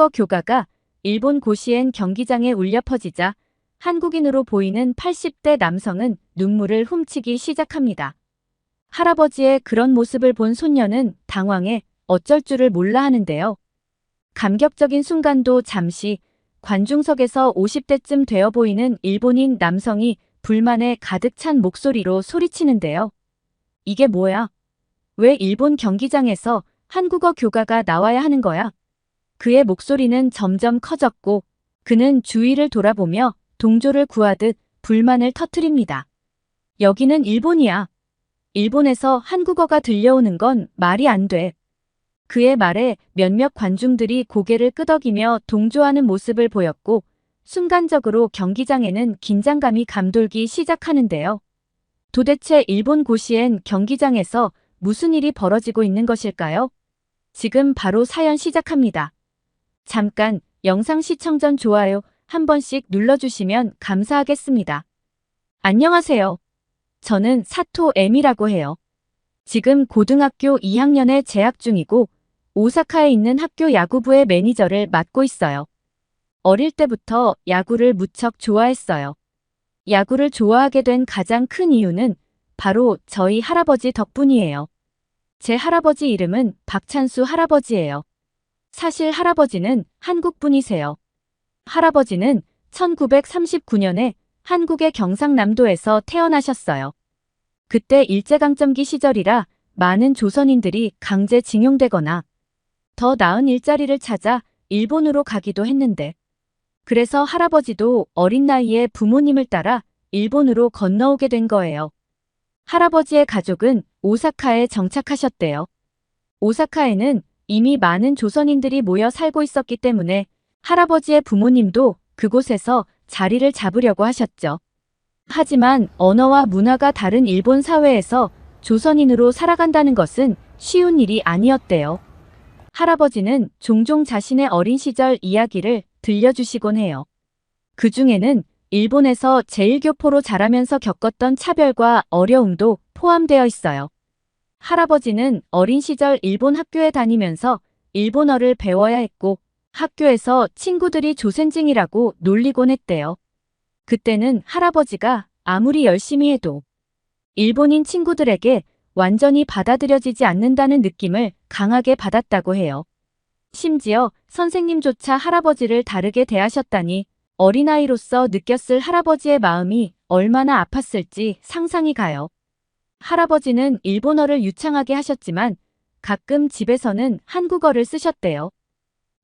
한국어 교가가 일본 고시엔 경기장에 울려 퍼지자 한국인으로 보이는 80대 남성은 눈물을 훔치기 시작합니다. 할아버지의 그런 모습을 본 손녀는 당황해 어쩔 줄을 몰라 하는데요. 감격적인 순간도 잠시 관중석에서 50대쯤 되어 보이는 일본인 남성이 불만에 가득 찬 목소리로 소리치는데요. 이게 뭐야? 왜 일본 경기장에서 한국어 교가가 나와야 하는 거야? 그의 목소리는 점점 커졌고 그는 주위를 돌아보며 동조를 구하듯 불만을 터뜨립니다. 여기는 일본이야. 일본에서 한국어가 들려오는 건 말이 안 돼. 그의 말에 몇몇 관중들이 고개를 끄덕이며 동조하는 모습을 보였고 순간적으로 경기장에는 긴장감이 감돌기 시작하는데요. 도대체 일본 고시엔 경기장에서 무슨 일이 벌어지고 있는 것일까요? 지금 바로 사연 시작합니다. 잠깐 영상 시청 전 좋아요 한 번씩 눌러주시면 감사하겠습니다. 안녕하세요. 저는 사토 M이라고 해요. 지금 고등학교 2학년에 재학 중이고 오사카에 있는 학교 야구부의 매니저를 맡고 있어요. 어릴 때부터 야구를 무척 좋아했어요. 야구를 좋아하게 된 가장 큰 이유는 바로 저희 할아버지 덕분이에요. 제 할아버지 이름은 박찬수 할아버지예요. 사실 할아버지는 한국 분이세요. 할아버지는 1939년에 한국의 경상남도에서 태어나셨어요. 그때 일제강점기 시절이라 많은 조선인들이 강제 징용되거나 더 나은 일자리를 찾아 일본으로 가기도 했는데 그래서 할아버지도 어린 나이에 부모님을 따라 일본으로 건너오게 된 거예요. 할아버지의 가족은 오사카에 정착하셨대요. 오사카에는 이미 많은 조선인들이 모여 살고 있었기 때문에 할아버지의 부모님도 그곳에서 자리를 잡으려고 하셨죠. 하지만 언어와 문화가 다른 일본 사회에서 조선인으로 살아간다는 것은 쉬운 일이 아니었대요. 할아버지는 종종 자신의 어린 시절 이야기를 들려주시곤 해요. 그 중에는 일본에서 제1교포로 자라면서 겪었던 차별과 어려움도 포함되어 있어요. 할아버지는 어린 시절 일본 학교에 다니면서 일본어를 배워야 했고 학교에서 친구들이 조센징이라고 놀리곤 했대요. 그때는 할아버지가 아무리 열심히 해도 일본인 친구들에게 완전히 받아들여지지 않는다는 느낌을 강하게 받았다고 해요. 심지어 선생님조차 할아버지를 다르게 대하셨다니 어린아이로서 느꼈을 할아버지의 마음이 얼마나 아팠을지 상상이 가요. 할아버지는 일본어를 유창하게 하셨지만 가끔 집에서는 한국어를 쓰셨대요.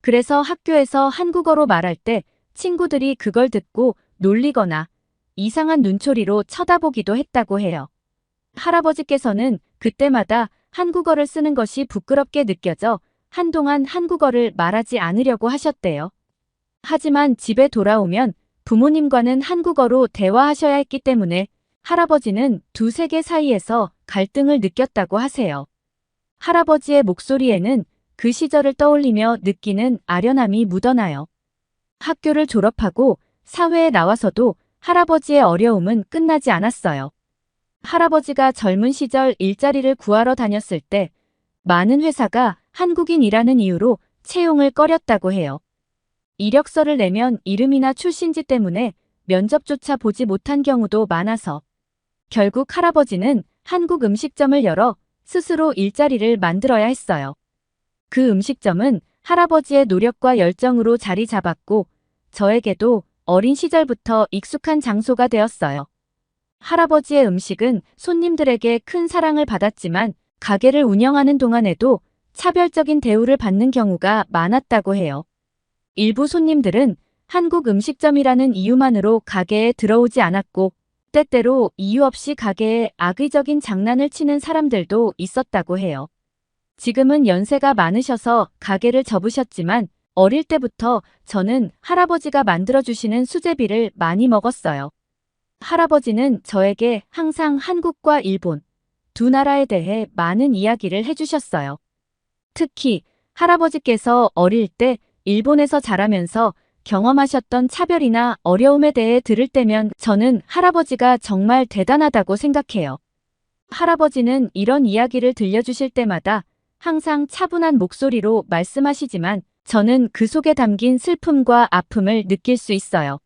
그래서 학교에서 한국어로 말할 때 친구들이 그걸 듣고 놀리거나 이상한 눈초리로 쳐다보기도 했다고 해요. 할아버지께서는 그때마다 한국어를 쓰는 것이 부끄럽게 느껴져 한동안 한국어를 말하지 않으려고 하셨대요. 하지만 집에 돌아오면 부모님과는 한국어로 대화하셔야 했기 때문에 할아버지는 두 세계 사이에서 갈등을 느꼈다고 하세요. 할아버지의 목소리에는 그 시절을 떠올리며 느끼는 아련함이 묻어나요. 학교를 졸업하고 사회에 나와서도 할아버지의 어려움은 끝나지 않았어요. 할아버지가 젊은 시절 일자리를 구하러 다녔을 때 많은 회사가 한국인이라는 이유로 채용을 꺼렸다고 해요. 이력서를 내면 이름이나 출신지 때문에 면접조차 보지 못한 경우도 많아서 결국 할아버지는 한국 음식점을 열어 스스로 일자리를 만들어야 했어요. 그 음식점은 할아버지의 노력과 열정으로 자리 잡았고 저에게도 어린 시절부터 익숙한 장소가 되었어요. 할아버지의 음식은 손님들에게 큰 사랑을 받았지만 가게를 운영하는 동안에도 차별적인 대우를 받는 경우가 많았다고 해요. 일부 손님들은 한국 음식점이라는 이유만으로 가게에 들어오지 않았고 때 때로 이유 없이 가게에 악의적인 장난을 치는 사람들도 있었다고 해요. 지금은 연세가 많으셔서 가게를 접으셨지만 어릴 때부터 저는 할아버지가 만들어주시는 수제비를 많이 먹었어요. 할아버지는 저에게 항상 한국과 일본 두 나라에 대해 많은 이야기를 해주셨어요. 특히 할아버지께서 어릴 때 일본에서 자라면서 경험하셨던 차별이나 어려움에 대해 들을 때면 저는 할아버지가 정말 대단하다고 생각해요. 할아버지는 이런 이야기를 들려주실 때마다 항상 차분한 목소리로 말씀하시지만 저는 그 속에 담긴 슬픔과 아픔을 느낄 수 있어요.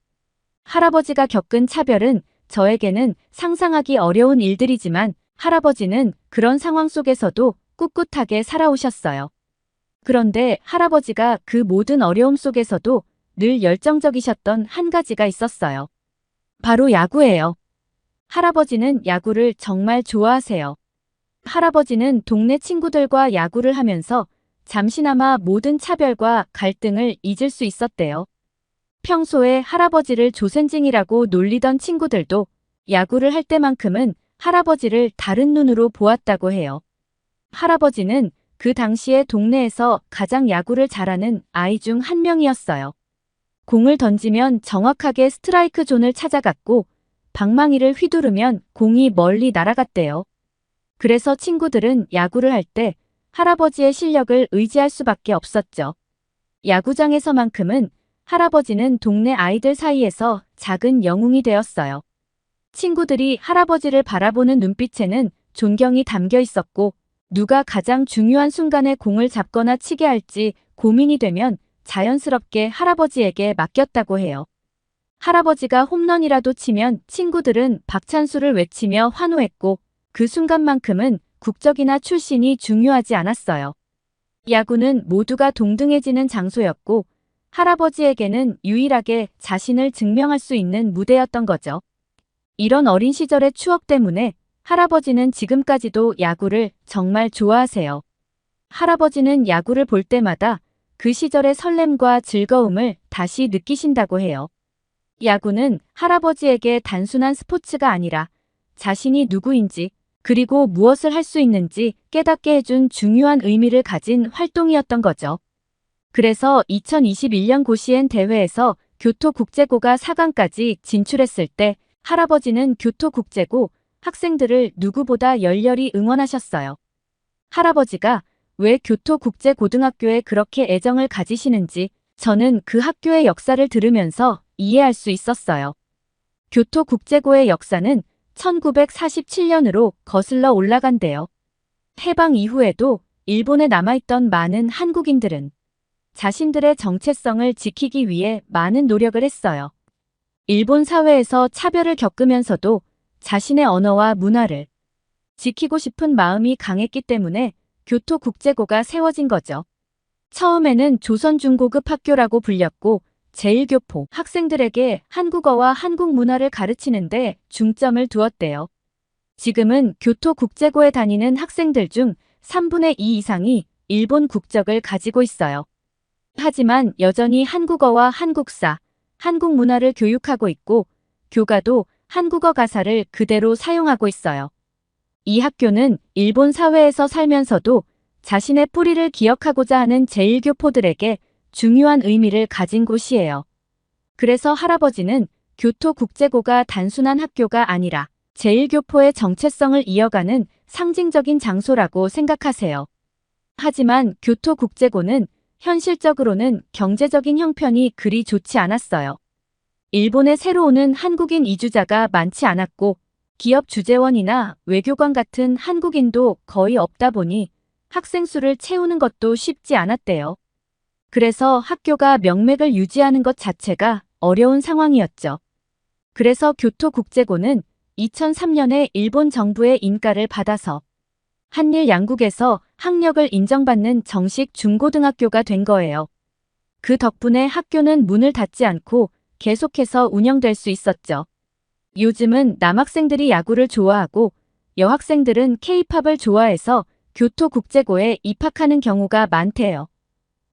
할아버지가 겪은 차별은 저에게는 상상하기 어려운 일들이지만 할아버지는 그런 상황 속에서도 꿋꿋하게 살아오셨어요. 그런데 할아버지가 그 모든 어려움 속에서도 늘 열정적이셨던 한 가지가 있었어요. 바로 야구예요. 할아버지는 야구를 정말 좋아하세요. 할아버지는 동네 친구들과 야구를 하면서 잠시나마 모든 차별과 갈등을 잊을 수 있었대요. 평소에 할아버지를 조센징이라고 놀리던 친구들도 야구를 할 때만큼은 할아버지를 다른 눈으로 보았다고 해요. 할아버지는 그 당시에 동네에서 가장 야구를 잘하는 아이 중 한 명이었어요. 공을 던지면 정확하게 스트라이크 존을 찾아갔고 방망이를 휘두르면 공이 멀리 날아갔대요. 그래서 친구들은 야구를 할 때 할아버지의 실력을 의지할 수밖에 없었죠. 야구장에서만큼은 할아버지는 동네 아이들 사이에서 작은 영웅이 되었어요. 친구들이 할아버지를 바라보는 눈빛에는 존경이 담겨 있었고 누가 가장 중요한 순간에 공을 잡거나 치게 할지 고민이 되면 자연스럽게 할아버지에게 맡겼다고 해요. 할아버지가 홈런이라도 치면 친구들은 박찬수를 외치며 환호했고 그 순간만큼은 국적이나 출신이 중요하지 않았어요. 야구는 모두가 동등해지는 장소였고 할아버지에게는 유일하게 자신을 증명할 수 있는 무대였던 거죠. 이런 어린 시절의 추억 때문에 할아버지는 지금까지도 야구를 정말 좋아하세요. 할아버지는 야구를 볼 때마다 그 시절의 설렘과 즐거움을 다시 느끼신다고 해요. 야구는 할아버지에게 단순한 스포츠가 아니라 자신이 누구인지 그리고 무엇을 할 수 있는지 깨닫게 해준 중요한 의미를 가진 활동이었던 거죠. 그래서 2021년 고시엔 대회에서 교토국제고가 4강까지 진출했을 때 할아버지는 교토국제고 학생들을 누구보다 열렬히 응원하셨어요. 할아버지가 왜 교토국제고등학교에 그렇게 애정을 가지시는지 저는 그 학교의 역사를 들으면서 이해할 수 있었어요. 교토국제고의 역사는 1947년으로 거슬러 올라간대요. 해방 이후에도 일본에 남아있던 많은 한국인들은 자신들의 정체성을 지키기 위해 많은 노력을 했어요. 일본 사회에서 차별을 겪으면서도 자신의 언어와 문화를 지키고 싶은 마음이 강했기 때문에 교토국제고가 세워진 거죠. 처음에는 조선 중고급 학교라고 불렸고 제1교포 학생들에게 한국어와 한국 문화를 가르치는데 중점을 두었대요. 지금은 교토국제고에 다니는 학생들 중 3분의 2 이상이 일본 국적을 가지고 있어요. 하지만 여전히 한국어와 한국사, 한국 문화를 교육하고 있고 교가도 한국어 가사를 그대로 사용하고 있어요. 이 학교는 일본 사회에서 살면서도 자신의 뿌리를 기억하고자 하는 제1교포들에게 중요한 의미를 가진 곳이에요. 그래서 할아버지는 교토국제고가 단순한 학교가 아니라 제1교포의 정체성을 이어가는 상징적인 장소라고 생각하세요. 하지만 교토국제고는 현실적으로는 경제적인 형편이 그리 좋지 않았어요. 일본에 새로 오는 한국인 이주자가 많지 않았고 기업 주재원이나 외교관 같은 한국인도 거의 없다 보니 학생 수를 채우는 것도 쉽지 않았대요. 그래서 학교가 명맥을 유지하는 것 자체가 어려운 상황이었죠. 그래서 교토국제고는 2003년에 일본 정부의 인가를 받아서 한일 양국에서 학력을 인정받는 정식 중고등학교가 된 거예요. 그 덕분에 학교는 문을 닫지 않고 계속해서 운영될 수 있었죠. 요즘은 남학생들이 야구를 좋아하고 여학생들은 케이팝을 좋아해서 교토국제고에 입학하는 경우가 많대요.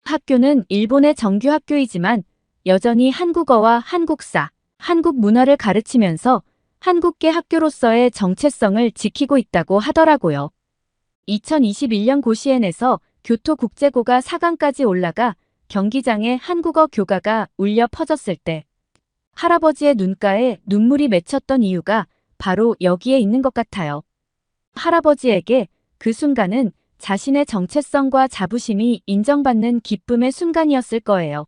학교는 일본의 정규 학교이지만 여전히 한국어와 한국사, 한국 문화를 가르치면서 한국계 학교로서의 정체성을 지키고 있다고 하더라고요. 2021년 고시엔에서 교토국제고가 4강까지 올라가 경기장에 한국어 교가가 울려 퍼졌을 때 할아버지의 눈가에 눈물이 맺혔던 이유가 바로 여기에 있는 것 같아요. 할아버지에게 그 순간은 자신의 정체성과 자부심이 인정받는 기쁨의 순간이었을 거예요.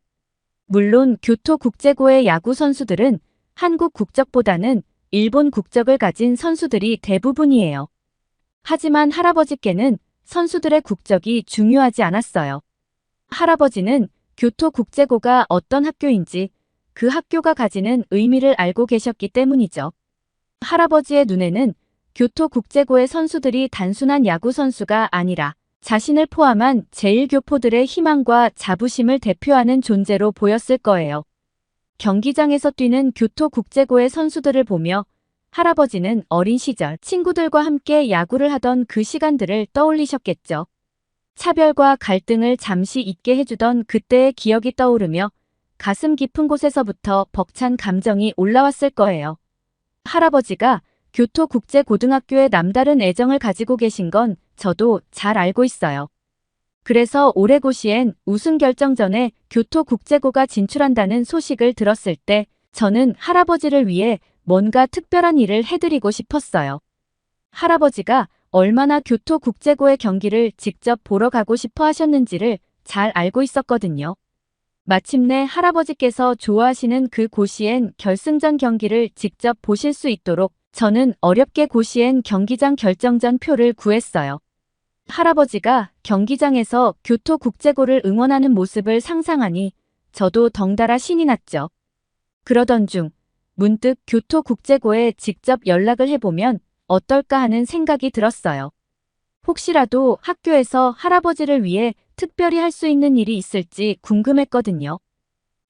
물론 교토 국제고의 야구 선수들은 한국 국적보다는 일본 국적을 가진 선수들이 대부분이에요. 하지만 할아버지께는 선수들의 국적이 중요하지 않았어요. 할아버지는 교토 국제고가 어떤 학교인지 그 학교가 가지는 의미를 알고 계셨기 때문이죠. 할아버지의 눈에는 교토국제고의 선수들이 단순한 야구 선수가 아니라 자신을 포함한 제1교포들의 희망과 자부심을 대표하는 존재로 보였을 거예요. 경기장에서 뛰는 교토국제고의 선수들을 보며 할아버지는 어린 시절 친구들과 함께 야구를 하던 그 시간들을 떠올리셨겠죠. 차별과 갈등을 잠시 잊게 해주던 그때의 기억이 떠오르며 가슴 깊은 곳에서부터 벅찬 감정이 올라왔을 거예요. 할아버지가 교토국제고등학교에 남다른 애정을 가지고 계신 건 저도 잘 알고 있어요. 그래서 올해 고시엔 우승 결정전에 교토국제고가 진출한다는 소식을 들었을 때 저는 할아버지를 위해 뭔가 특별한 일을 해드리고 싶었어요. 할아버지가 얼마나 교토국제고의 경기를 직접 보러 가고 싶어 하셨는지를 잘 알고 있었거든요. 마침내 할아버지께서 좋아하시는 그 고시엔 결승전 경기를 직접 보실 수 있도록 저는 어렵게 고시엔 경기장 결정전 표를 구했어요. 할아버지가 경기장에서 교토 국제고를 응원하는 모습을 상상하니 저도 덩달아 신이 났죠. 그러던 중 문득 교토 국제고에 직접 연락을 해보면 어떨까 하는 생각이 들었어요. 혹시라도 학교에서 할아버지를 위해 특별히 할 수 있는 일이 있을지 궁금했거든요.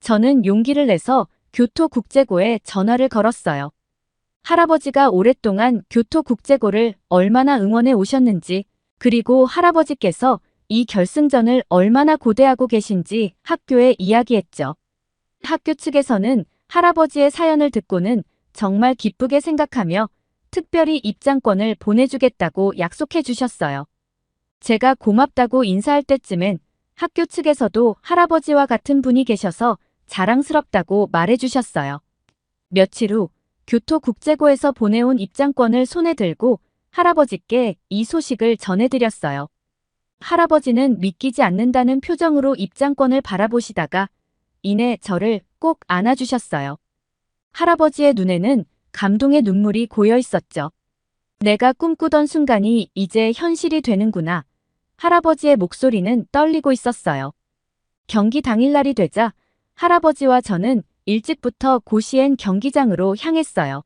저는 용기를 내서 교토국제고에 전화를 걸었어요. 할아버지가 오랫동안 교토국제고를 얼마나 응원해 오셨는지, 그리고 할아버지께서 이 결승전을 얼마나 고대하고 계신지 학교에 이야기했죠. 학교 측에서는 할아버지의 사연을 듣고는 정말 기쁘게 생각하며 특별히 입장권을 보내주겠다고 약속해 주셨어요. 제가 고맙다고 인사할 때쯤엔 학교 측에서도 할아버지와 같은 분이 계셔서 자랑스럽다고 말해 주셨어요. 며칠 후 교토국제고에서 보내온 입장권을 손에 들고 할아버지께 이 소식을 전해드렸어요. 할아버지는 믿기지 않는다는 표정으로 입장권을 바라보시다가 이내 저를 꼭 안아주셨어요. 할아버지의 눈에는 감동의 눈물이 고여 있었죠. 내가 꿈꾸던 순간이 이제 현실이 되는구나. 할아버지의 목소리는 떨리고 있었어요. 경기 당일날이 되자 할아버지와 저는 일찍부터 고시엔 경기장으로 향했어요.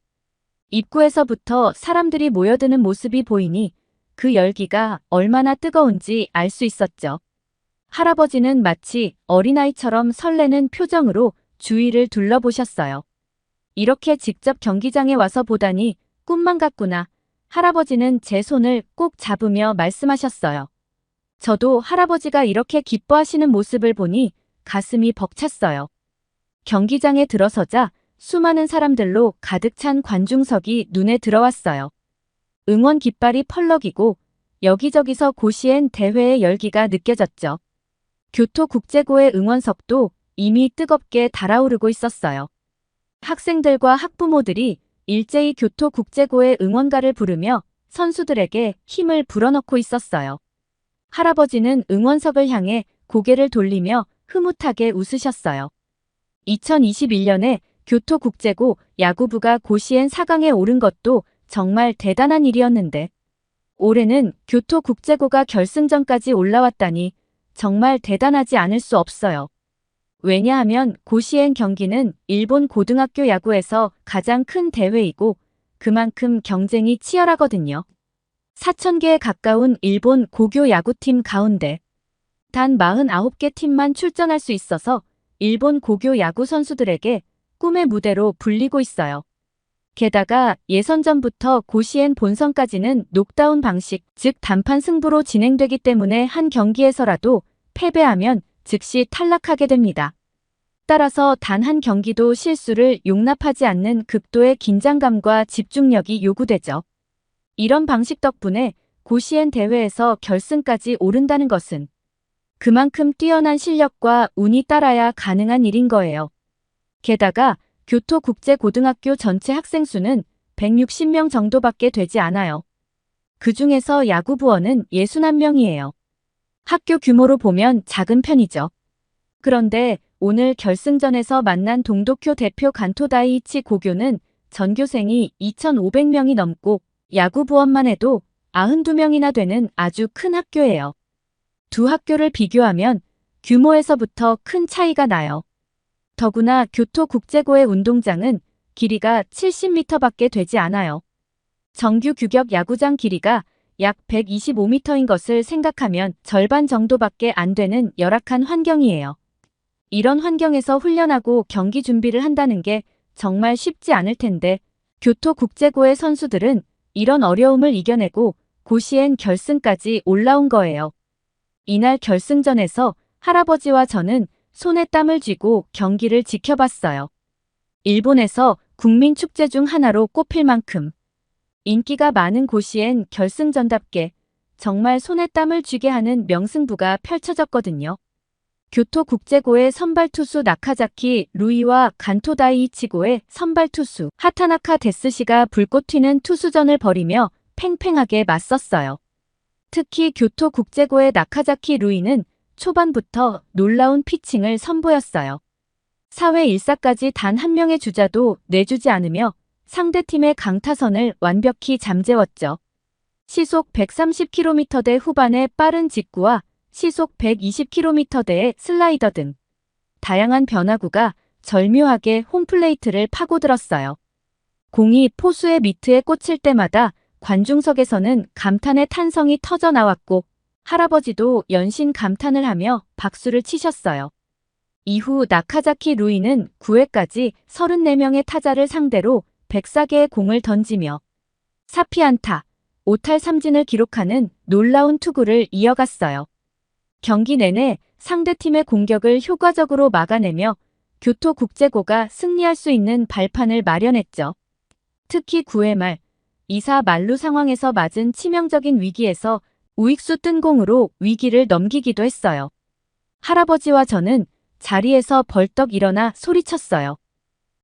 입구에서부터 사람들이 모여드는 모습이 보이니 그 열기가 얼마나 뜨거운지 알 수 있었죠. 할아버지는 마치 어린아이처럼 설레는 표정으로 주위를 둘러보셨어요. 이렇게 직접 경기장에 와서 보다니 꿈만 같구나. 할아버지는 제 손을 꼭 잡으며 말씀하셨어요. 저도 할아버지가 이렇게 기뻐하시는 모습을 보니 가슴이 벅찼어요. 경기장에 들어서자 수많은 사람들로 가득 찬 관중석이 눈에 들어왔어요. 응원 깃발이 펄럭이고 여기저기서 고시엔 대회의 열기가 느껴졌죠. 교토 국제고의 응원석도 이미 뜨겁게 달아오르고 있었어요. 학생들과 학부모들이 일제히 교토 국제고의 응원가를 부르며 선수들에게 힘을 불어넣고 있었어요. 할아버지는 응원석을 향해 고개를 돌리며 흐뭇하게 웃으셨어요. 2021년에 교토국제고 야구부가 고시엔 4강에 오른 것도 정말 대단한 일이었는데 올해는 교토국제고가 결승전까지 올라왔다니 정말 대단하지 않을 수 없어요. 왜냐하면 고시엔 경기는 일본 고등학교 야구에서 가장 큰 대회이고 그만큼 경쟁이 치열하거든요. 4,000개에 가까운 일본 고교 야구팀 가운데 단 49개 팀만 출전할 수 있어서 일본 고교 야구 선수들에게 꿈의 무대로 불리고 있어요. 게다가 예선전부터 고시엔 본선까지는 녹다운 방식, 즉 단판 승부로 진행되기 때문에 한 경기에서라도 패배하면 즉시 탈락하게 됩니다. 따라서 단 한 경기도 실수를 용납하지 않는 극도의 긴장감과 집중력이 요구되죠. 이런 방식 덕분에 고시엔 대회에서 결승까지 오른다는 것은 그만큼 뛰어난 실력과 운이 따라야 가능한 일인 거예요. 게다가 교토 국제고등학교 전체 학생 수는 160명 정도밖에 되지 않아요. 그 중에서 야구부원은 61명이에요. 학교 규모로 보면 작은 편이죠. 그런데 오늘 결승전에서 만난 동도쿄 대표 간토다이이치 고교는 전교생이 2,500명이 넘고 야구부원만 해도 92명이나 되는 아주 큰 학교예요. 두 학교를 비교하면 규모에서부터 큰 차이가 나요. 더구나 교토국제고의 운동장은 길이가 70m밖에 되지 않아요. 정규 규격 야구장 길이가 약 125m인 것을 생각하면 절반 정도밖에 안 되는 열악한 환경이에요. 이런 환경에서 훈련하고 경기 준비를 한다는 게 정말 쉽지 않을 텐데 교토국제고의 선수들은 이런 어려움을 이겨내고 고시엔 결승까지 올라온 거예요. 이날 결승전에서 할아버지와 저는 손에 땀을 쥐고 경기를 지켜봤어요. 일본에서 국민 축제 중 하나로 꼽힐 만큼 인기가 많은 고시엔 결승전답게 정말 손에 땀을 쥐게 하는 명승부가 펼쳐졌거든요. 교토 국제고의 선발 투수 나카자키 루이와 간토다이 이치고의 선발 투수 하타나카 데스시가 불꽃 튀는 투수전을 벌이며 팽팽하게 맞섰어요. 특히 교토 국제고의 나카자키 루이는 초반부터 놀라운 피칭을 선보였어요. 4회 1사까지 단 한 명의 주자도 내주지 않으며 상대팀의 강타선을 완벽히 잠재웠죠. 시속 130km대 후반의 빠른 직구와 시속 120km대의 슬라이더 등 다양한 변화구가 절묘하게 홈플레이트를 파고들었어요. 공이 포수의 미트에 꽂힐 때마다 관중석에서는 감탄의 탄성이 터져 나왔고 할아버지도 연신 감탄을 하며 박수를 치셨어요. 이후 나카자키 루이는 9회까지 34명의 타자를 상대로 104개의 공을 던지며 사피안타, 5탈 3진을 기록하는 놀라운 투구를 이어갔어요. 경기 내내 상대팀의 공격을 효과적으로 막아내며 교토국제고가 승리할 수 있는 발판을 마련했죠. 특히 9회 말 2사 만루 상황에서 맞은 치명적인 위기에서 우익수 뜬 공으로 위기를 넘기기도 했어요. 할아버지와 저는 자리에서 벌떡 일어나 소리쳤어요.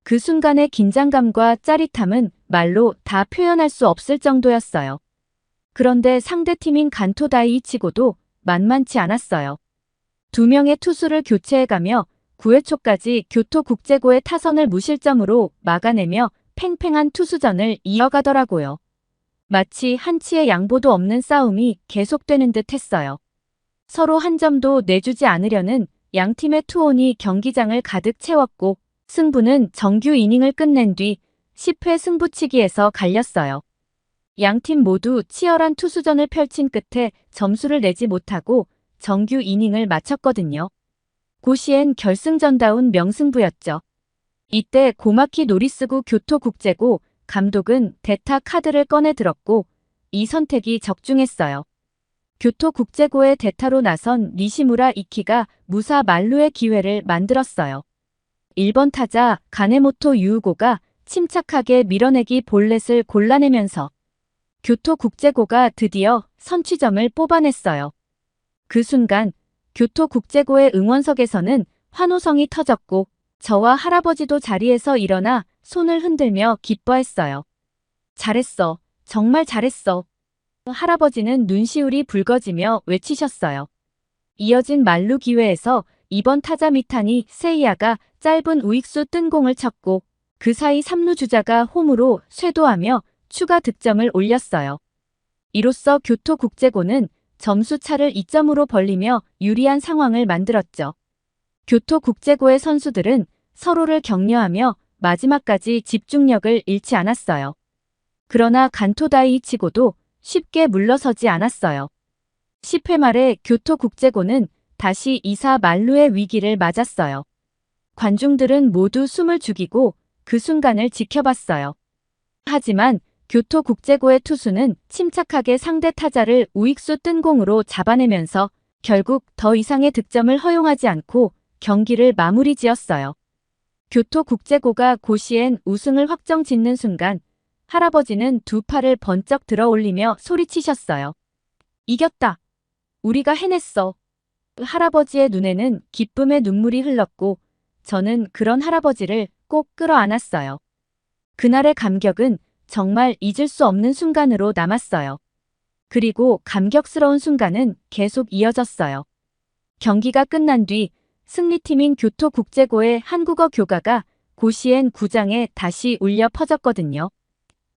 그 순간의 긴장감과 짜릿함은 말로 다 표현할 수 없을 정도였어요. 그런데 상대팀인 간토다이 치고도 만만치 않았어요. 두 명의 투수를 교체해가며 9회 초까지 교토 국제고의 타선을 무실점으로 막아내며 팽팽한 투수전을 이어가더라고요. 마치 한치의 양보도 없는 싸움이 계속되는 듯 했어요. 서로 한 점도 내주지 않으려는 양 팀의 투혼이 경기장을 가득 채웠고 승부는 정규 이닝을 끝낸 뒤 10회 승부치기에서 갈렸어요. 양팀 모두 치열한 투수전을 펼친 끝에 점수를 내지 못하고 정규 이닝을 마쳤거든요. 고시엔 결승전다운 명승부였죠. 이때 고마키 노리스구 교토국제고 감독은 대타 카드를 꺼내 들었고 이 선택이 적중했어요. 교토국제고의 대타로 나선 니시무라 이키가 무사 만루의 기회를 만들었어요. 1번 타자 가네모토 유우고가 침착하게 밀어내기 볼넷을 골라내면서 교토국제고가 드디어 선취점을 뽑아냈어요. 그 순간 교토국제고의 응원석에서는 환호성이 터졌고 저와 할아버지도 자리에서 일어나 손을 흔들며 기뻐했어요. 잘했어. 정말 잘했어. 할아버지는 눈시울이 붉어지며 외치셨어요. 이어진 만루 기회에서 이번 타자 미타니 세이야가 짧은 우익수 뜬 공을 쳤고 그 사이 3루 주자가 홈으로 쇄도하며 추가 득점을 올렸어요. 이로써 교토국제고는 점수 차를 2점으로 벌리며 유리한 상황을 만들었죠. 교토국제고의 선수들은 서로를 격려하며 마지막까지 집중력을 잃지 않았어요. 그러나 간토다이 치고도 쉽게 물러서지 않았어요. 10회 말에 교토국제고는 다시 2사 만루의 위기를 맞았어요. 관중들은 모두 숨을 죽이고 그 순간을 지켜봤어요. 하지만 교토 국제고의 투수는 침착하게 상대 타자를 우익수 뜬 공으로 잡아내면서 결국 더 이상의 득점을 허용하지 않고 경기를 마무리 지었어요. 교토 국제고가 고시엔 우승을 확정 짓는 순간 할아버지는 두 팔을 번쩍 들어 올리며 소리치셨어요. 이겼다. 우리가 해냈어. 할아버지의 눈에는 기쁨의 눈물이 흘렀고 저는 그런 할아버지를 꼭 끌어안았어요. 그날의 감격은 정말 잊을 수 없는 순간으로 남았어요. 그리고 감격스러운 순간은 계속 이어졌어요. 경기가 끝난 뒤 승리팀인 교토 국제고의 한국어 교가가 고시엔 구장에 다시 울려 퍼졌거든요.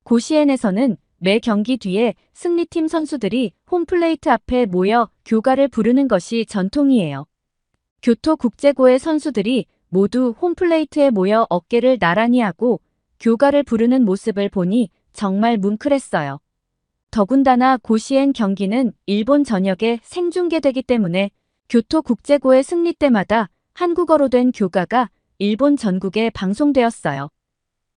고시엔에서는 매 경기 뒤에 승리팀 선수들이 홈플레이트 앞에 모여 교가를 부르는 것이 전통이에요. 교토 국제고의 선수들이 모두 홈플레이트에 모여 어깨를 나란히 하고 교가를 부르는 모습을 보니 정말 뭉클했어요. 더군다나 고시엔 경기는 일본 전역에 생중계되기 때문에 교토 국제고의 승리 때마다 한국어로 된 교가가 일본 전국에 방송되었어요.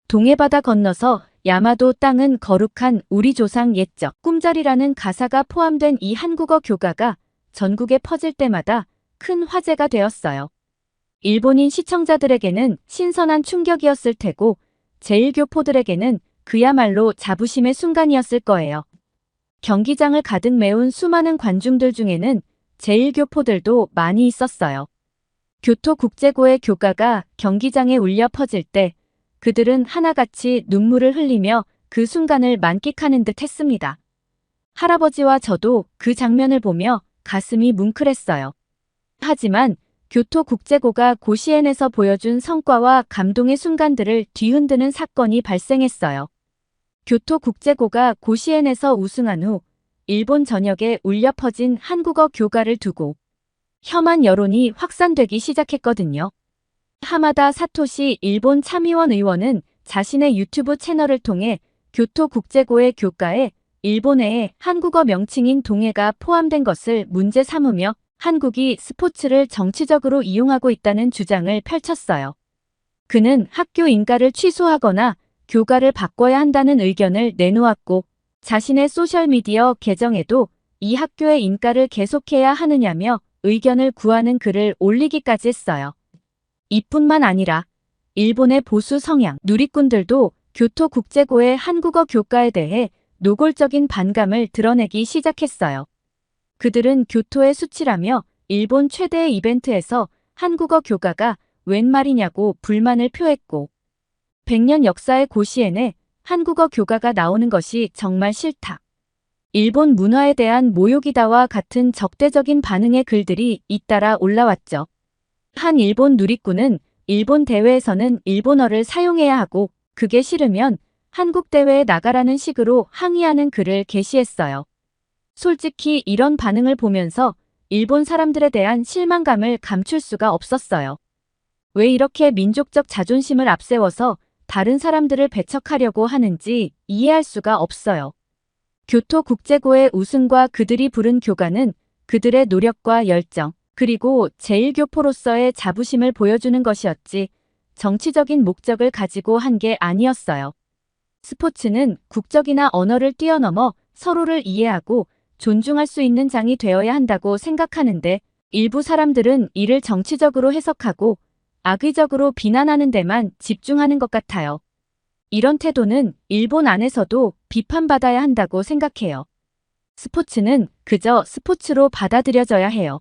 동해바다 건너서 야마도 땅은 거룩한 우리 조상 옛적 꿈자리라는 가사가 포함된 이 한국어 교가가 전국에 퍼질 때마다 큰 화제가 되었어요. 일본인 시청자들에게는 신선한 충격이었을 테고 제1교포들에게는 그야말로 자부심의 순간이었을 거예요. 경기장을 가득 메운 수많은 관중들 중에는 제1교포들도 많이 있었어요. 교토국제고의 교가가 경기장에 울려 퍼질 때 그들은 하나같이 눈물을 흘리며 그 순간을 만끽하는 듯 했습니다. 할아버지와 저도 그 장면을 보며 가슴이 뭉클했어요. 하지만 교토국제고가 고시엔에서 보여준 성과와 감동의 순간들을 뒤흔드는 사건이 발생했어요. 교토국제고가 고시엔에서 우승한 후 일본 전역에 울려 퍼진 한국어 교가를 두고 혐한 여론이 확산되기 시작했거든요. 하마다 사토시 일본 참의원 의원은 자신의 유튜브 채널을 통해 교토국제고의 교가에 일본의 한국어 명칭인 동해가 포함된 것을 문제 삼으며 한국이 스포츠를 정치적으로 이용하고 있다는 주장을 펼쳤어요. 그는 학교 인가를 취소하거나 교가를 바꿔야 한다는 의견을 내놓았고 자신의 소셜미디어 계정에도 이 학교의 인가를 계속해야 하느냐며 의견을 구하는 글을 올리기까지 했어요. 이뿐만 아니라 일본의 보수 성향 누리꾼들도 교토 국제고의 한국어 교과에 대해 노골적인 반감을 드러내기 시작했어요. 그들은 교토의 수치라며 일본 최대의 이벤트에서 한국어 교가가 웬 말이냐고 불만을 표했고 100년 역사의 고시엔에 한국어 교가가 나오는 것이 정말 싫다. 일본 문화에 대한 모욕이다와 같은 적대적인 반응의 글들이 잇따라 올라왔죠. 한 일본 누리꾼은 일본 대회에서는 일본어를 사용해야 하고 그게 싫으면 한국 대회에 나가라는 식으로 항의하는 글을 게시했어요. 솔직히 이런 반응을 보면서 일본 사람들에 대한 실망감을 감출 수가 없었어요. 왜 이렇게 민족적 자존심을 앞세워서 다른 사람들을 배척하려고 하는지 이해할 수가 없어요. 교토 국제고의 우승과 그들이 부른 교가는 그들의 노력과 열정, 그리고 제1교포로서의 자부심을 보여주는 것이었지 정치적인 목적을 가지고 한 게 아니었어요. 스포츠는 국적이나 언어를 뛰어넘어 서로를 이해하고 존중할 수 있는 장이 되어야 한다고 생각하는데 일부 사람들은 이를 정치적으로 해석하고 악의적으로 비난하는 데만 집중하는 것 같아요. 이런 태도는 일본 안에서도 비판받아야 한다고 생각해요. 스포츠는 그저 스포츠로 받아들여져야 해요.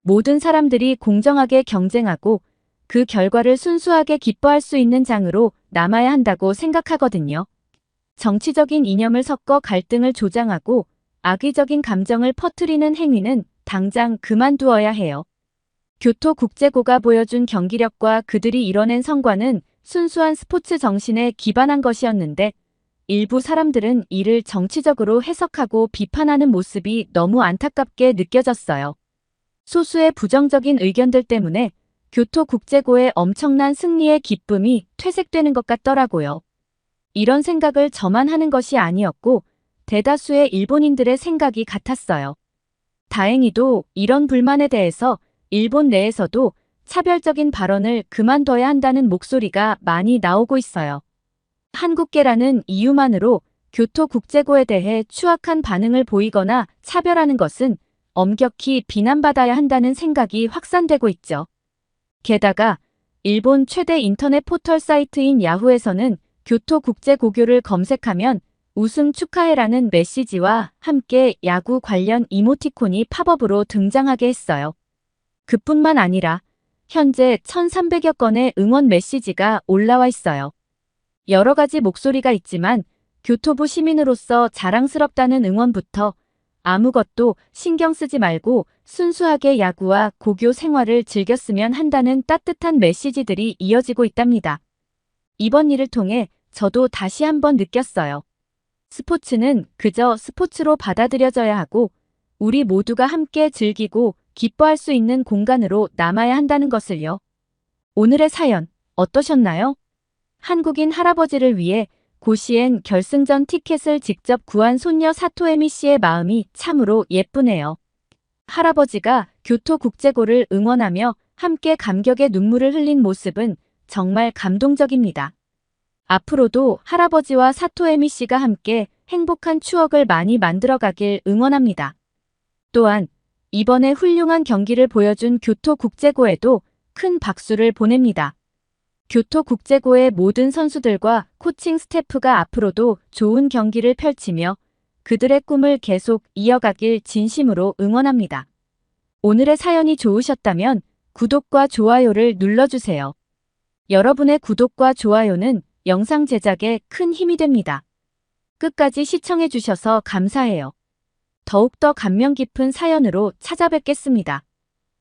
모든 사람들이 공정하게 경쟁하고 그 결과를 순수하게 기뻐할 수 있는 장으로 남아야 한다고 생각하거든요. 정치적인 이념을 섞어 갈등을 조장하고 악의적인 감정을 퍼뜨리는 행위는 당장 그만두어야 해요. 교토 국제고가 보여준 경기력과 그들이 이뤄낸 성과는 순수한 스포츠 정신에 기반한 것이었는데 일부 사람들은 이를 정치적으로 해석하고 비판하는 모습이 너무 안타깝게 느껴졌어요. 소수의 부정적인 의견들 때문에 교토 국제고의 엄청난 승리의 기쁨이 퇴색되는 것 같더라고요. 이런 생각을 저만 하는 것이 아니었고 대다수의 일본인들의 생각이 같았어요. 다행히도 이런 불만에 대해서 일본 내에서도 차별적인 발언을 그만둬야 한다는 목소리가 많이 나오고 있어요. 한국계라는 이유만으로 교토국제고에 대해 추악한 반응을 보이거나 차별하는 것은 엄격히 비난받아야 한다는 생각이 확산되고 있죠. 게다가 일본 최대 인터넷 포털 사이트인 야후에서는 교토국제고교를 검색하면 우승 축하해라는 메시지와 함께 야구 관련 이모티콘이 팝업으로 등장하게 했어요. 그뿐만 아니라 현재 1,300여 건의 응원 메시지가 올라와 있어요. 여러 가지 목소리가 있지만 교토부 시민으로서 자랑스럽다는 응원부터 아무것도 신경 쓰지 말고 순수하게 야구와 고교 생활을 즐겼으면 한다는 따뜻한 메시지들이 이어지고 있답니다. 이번 일을 통해 저도 다시 한번 느꼈어요. 스포츠는 그저 스포츠로 받아들여져야 하고 우리 모두가 함께 즐기고 기뻐할 수 있는 공간으로 남아야 한다는 것을요. 오늘의 사연 어떠셨나요? 한국인 할아버지를 위해 고시엔 결승전 티켓을 직접 구한 손녀 사토에미 씨의 마음이 참으로 예쁘네요. 할아버지가 교토국제고를 응원하며 함께 감격의 눈물을 흘린 모습은 정말 감동적입니다. 앞으로도 할아버지와 사토에미 씨가 함께 행복한 추억을 많이 만들어가길 응원합니다. 또한 이번에 훌륭한 경기를 보여준 교토국제고에도 큰 박수를 보냅니다. 교토국제고의 모든 선수들과 코칭 스태프가 앞으로도 좋은 경기를 펼치며 그들의 꿈을 계속 이어가길 진심으로 응원합니다. 오늘의 사연이 좋으셨다면 구독과 좋아요를 눌러주세요. 여러분의 구독과 좋아요는 영상 제작에 큰 힘이 됩니다. 끝까지 시청해주셔서 감사해요. 더욱더 감명 깊은 사연으로 찾아뵙겠습니다.